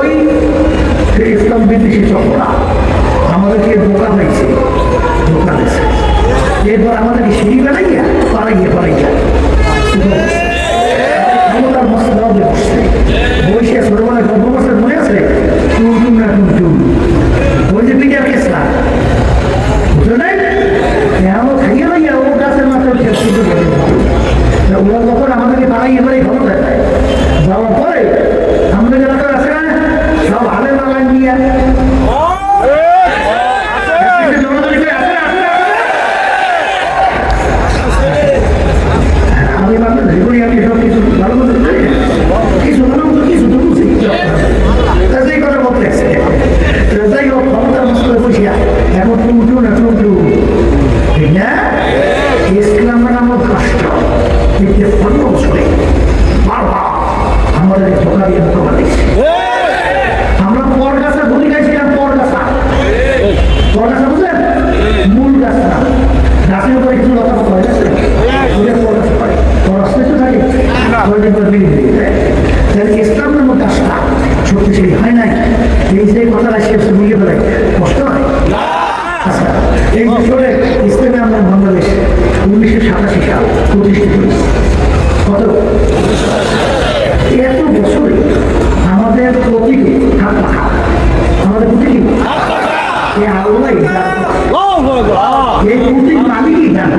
বই সে ইসলাম বিদেশি চক্রা আমাদেরকে বোকা পাইছে বোকা দিয়েছে। এরপর আমাদেরকে সিঁড়ি বেড়া গিয়া পাড়া গিয়ে পাড়া গিয়া মস্ত বই সে ছোটবেলায় গল্প বছর মনে আছে? টুম না টুম টুম বই নাই? আমার খাইয়ে ও গাছের মাথায় ওরা তখন আমাদেরকে পাড়াই এবারে ঘর দেয় যাওয়ার পরে Hallelujah. আমাদের তবলিগ হয়ে যায় তাহলে ইসলাম নামক রাস্তা শক্তিশালী হয় নাই। এই যে কথাটা সে বুঝে ফেলে কষ্ট হয়? আচ্ছা এই বছরে ইসলামে আমরা বাংলাদেশ উনিশশো সাতাশি সাল প্রতিষ্ঠিত কত? এত বছরে আমাদের প্রতিটি হাত পাখা। আমাদের প্রতিটি এই আল্লাহ এই প্রতিটি মালিকই জানা।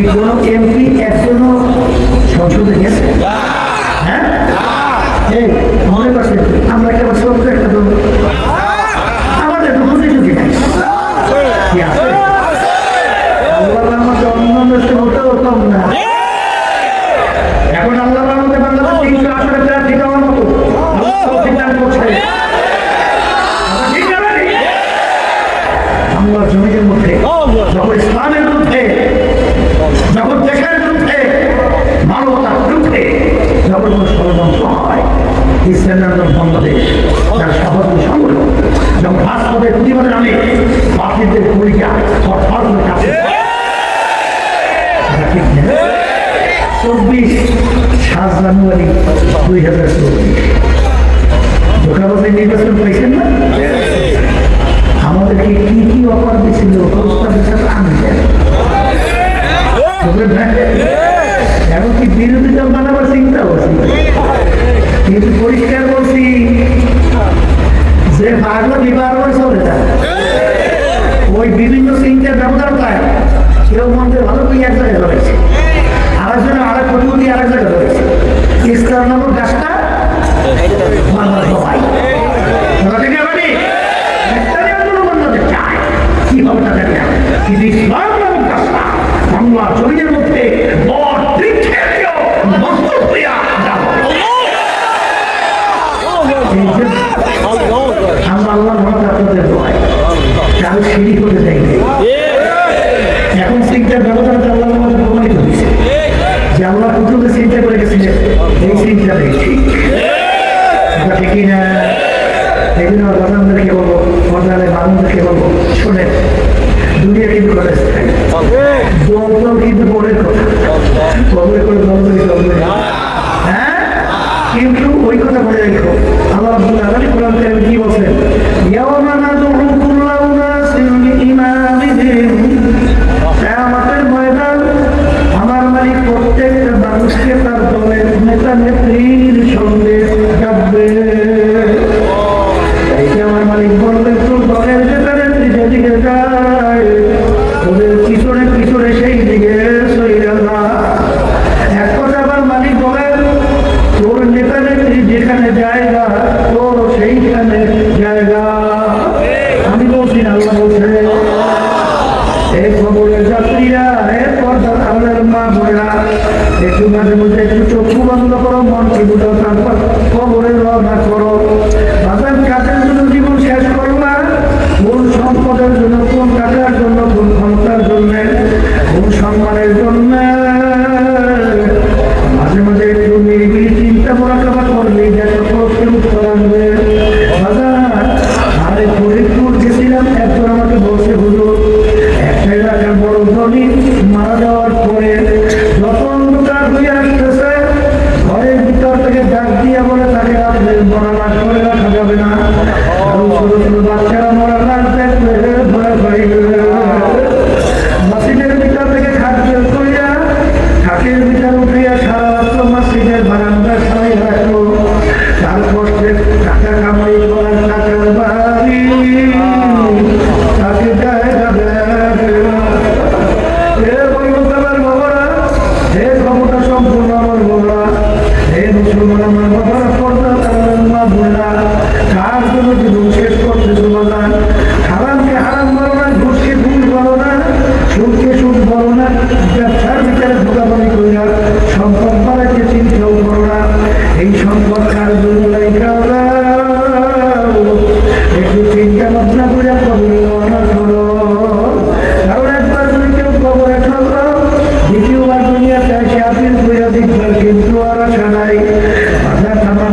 you don't চব্বিশ সাত জানুয়ারি দুই হাজার চব্বিশ। নির্বাচন করেছেন না? আমাদেরকে কি কি অফার দিয়েছিল? প্রস্তাব হিসাবে আনলেন এখন কি বিরোধী দল বানাবার চিন্তা করছি কিন্তু পরিষ্কার বলছি যে পারল বিবাহ কিন্তু ইসলাম নামক রাস্তা বাংলা শরীরের মধ্যে আমরা আল্লাহ আপনাদের দোয়ায় আমি সিঁড়ি করে Deus. একটু মাঝে মাঝে একটু চক্ষু বন্ধ করো মন কি দুটো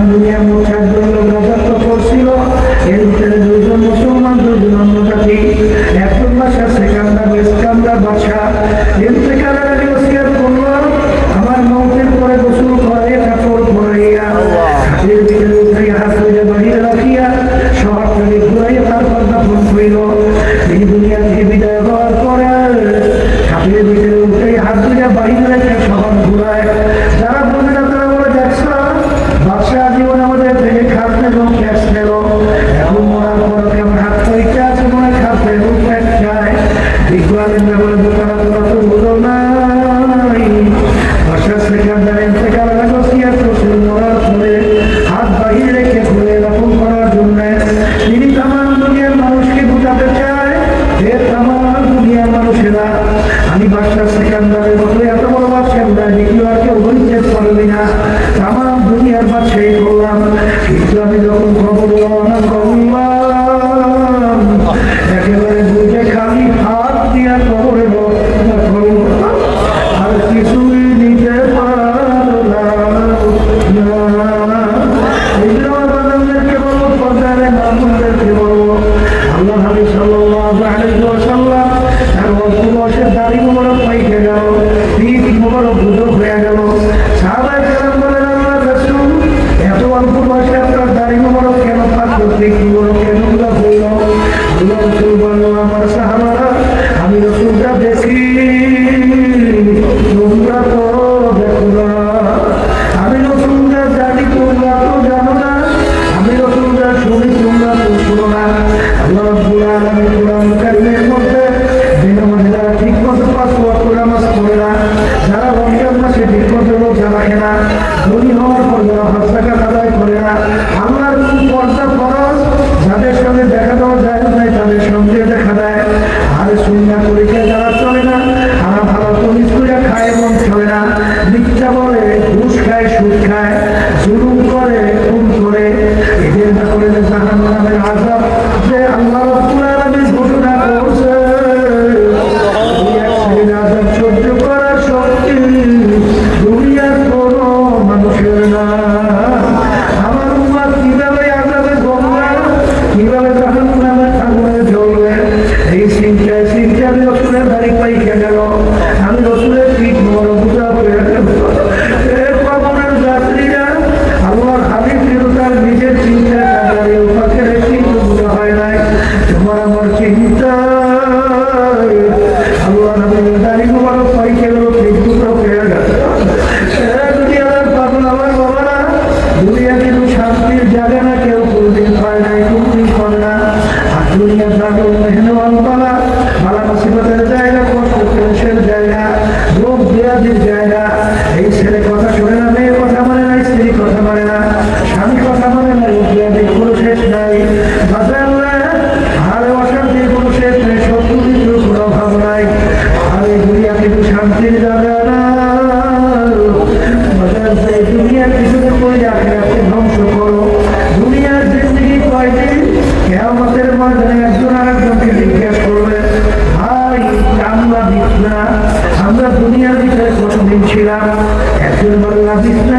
বাজার তামাম รู้ที่ห้อง দিক দেয় না এই এই দুনিয়া কিন্তু ধ্বংস করো। দুনিয়ার জিন্দগি কয়টি কেয়ামতের মাধ্যমে ছিলাম একজন বললা বিছনা